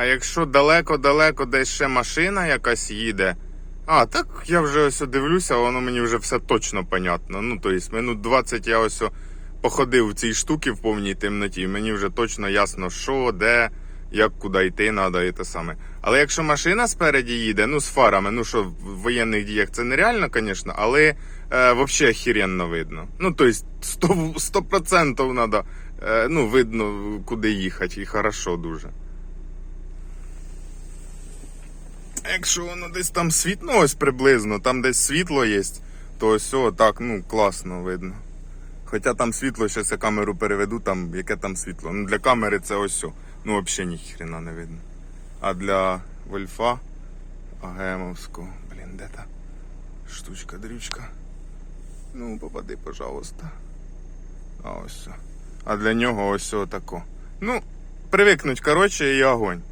А якщо далеко-далеко десь ще машина якась їде. А, так я вже ось дивлюся, воно мені вже все точно понятно. Ну, тобто, минут 20 я ось походив в цій штуці в повній темноті. Мені вже точно ясно, що, де, як куди йти треба і те саме. Але якщо машина спереді їде, ну з фарами, ну що в воєнних діях це нереально, звісно, але е, взагалі охеренно видно. Ну, тобто 100%, 100% треба, е, ну, видно, куди їхати, і хорошо дуже. Якщо воно десь там світло, ось приблизно, там десь світло є, то ось о, так, ну, класно видно. Хоча там світло, зараз я камеру переведу, там яке там світло. Ну для камери це ось о. Ну взагалі ніхрена не видно. А для Вольфа АГМовського, блін, де та штучка, дрючка. Ну, попади, пожалуйста. А ось. о. А для нього ось отако. Ну, привикнуть, коротше, і огонь.